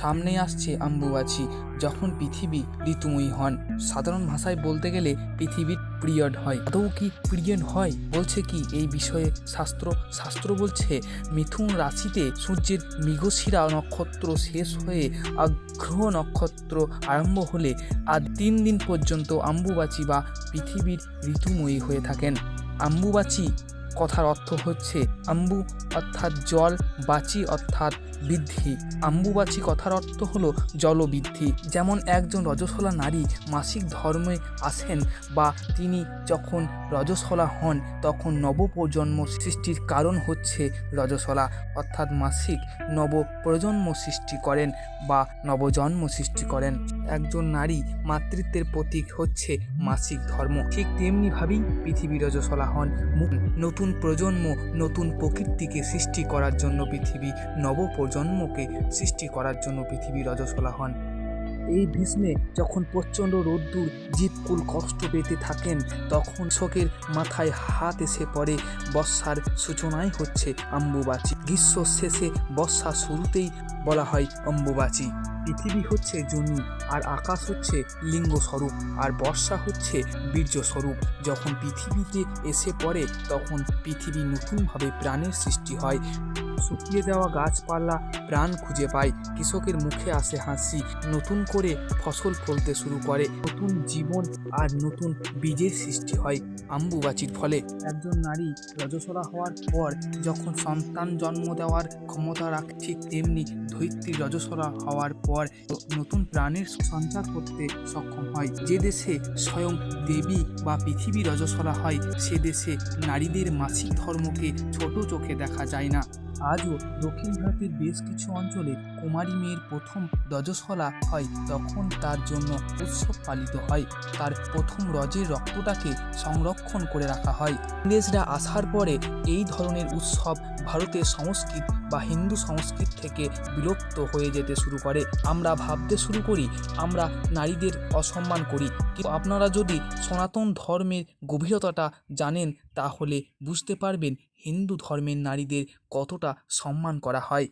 সামনে আসছে আম্বুবাচি। যখন পৃথিবী ঋতুময়ী হন। সাধারণ ভাষায় বলতে গেলে পৃথিবীর পিরিয়ড হয়। আদৌ কি পিরিয়ড হয়? বলছে কি, এই বিষয়ে শাস্ত্র শাস্ত্র বলছে, মিথুন রাশিতে সূর্যের মৃগশিরা নক্ষত্র শেষ হয়ে আগ্রহ নক্ষত্র আরম্ভ হলে আর তিন দিন পর্যন্ত আম্বুবাচি বা পৃথিবীর ঋতুময়ী হয়ে থাকেন। আম্বুবাচি কথার অর্থ হচ্ছে আম্বু অর্থাৎ জল, বাচি অর্থাৎ বৃদ্ধি। আম্বুবাচি কথার অর্থ হলো জলবৃদ্ধি। যেমন একজন রজস্বলা নারী মাসিক ধর্মে আসেন বা তিনি যখন রজস্বলা হন, তখন নবপ্রজন্ম সৃষ্টির কারণ হচ্ছে রজস্বলা। অর্থাৎ মাসিক নব প্রজন্ম সৃষ্টি করেন বা নবজন্ম সৃষ্টি করেন। একজন নারী মাতৃত্বের প্রতীক হচ্ছে মাসিক ধর্ম। ঠিক তেমনিভাবেই পৃথিবী রজসলা হন নতুন প্রজন্ম নতুন প্রকৃতিকে সৃষ্টি করার জন্য পৃথিবী, নবপ্রজন্মকে সৃষ্টি করার জন্য পৃথিবী রজসলা হন। এই ভীষ্মে যখন প্রচণ্ড রোদ্দুর জীবকুল কষ্ট পেতে থাকেন, তখন শোকের মাথায় হাত এসে পড়ে, বর্ষার সূচনাই হচ্ছে অম্বুবাচী গ্রীষ্ম শেষে বর্ষা শুরুতেই বলা হয় অম্বুবাচী। পৃথিবী হচ্ছে জমি, আর আকাশ হচ্ছে লিঙ্গ স্বরূপ আর বর্ষা হচ্ছে বীর্য স্বরূপ যখন পৃথিবীতে এসে পড়ে, তখন পৃথিবী নতুনভাবে প্রাণের সৃষ্টি হয়। শুকিয়ে যাওয়া গাছপালা প্রাণ খুঁজে পায়। কৃষকের মুখে আসে হাসি। নতুন করে ফসল ফলতে শুরু করে। নতুন জীবন আর নতুন বীজের সৃষ্টি হয় আম্বুবাচির ফলে। একজন নারী রজসরা হওয়ার পর যখন সন্তান জন্ম দেওয়ার ক্ষমতা রাখে, ঠিক তেমনি ধৈত্রী রজসরা হওয়ার পর নতুন প্রাণের সঞ্চার করতে সক্ষম হয়। যে দেশে স্বয়ং দেবী বা পৃথিবী রজসরা হয়, সে দেশে নারীদের মাসিক ধর্মকে ছোট চোখে দেখা যায় না। আজও দক্ষিণ ভারতের বেশ কিছু অঞ্চলে কুমারী মেয়ের প্রথম রজস্বলা হয়, তখন তার জন্য উৎসব পালিত হয়। তার প্রথম রজের রক্তটাকে সংরক্ষণ করে রাখা হয়। ইংরেজরা আসার পরে এই ধরনের উৎসব ভারতের সংস্কৃত বা হিন্দু সংস্কৃত থেকে বিলুপ্ত হয়ে যেতে শুরু করে। আমরা ভাবতে শুরু করি, আমরা নারীদের অসম্মান করি। কিন্তু আপনারা যদি সনাতন ধর্মের গভীরতাটা জানেন, তাহলে বুঝতে পারবেন হিন্দু ধর্মের নারীদের কতটা সম্মান করা হয়।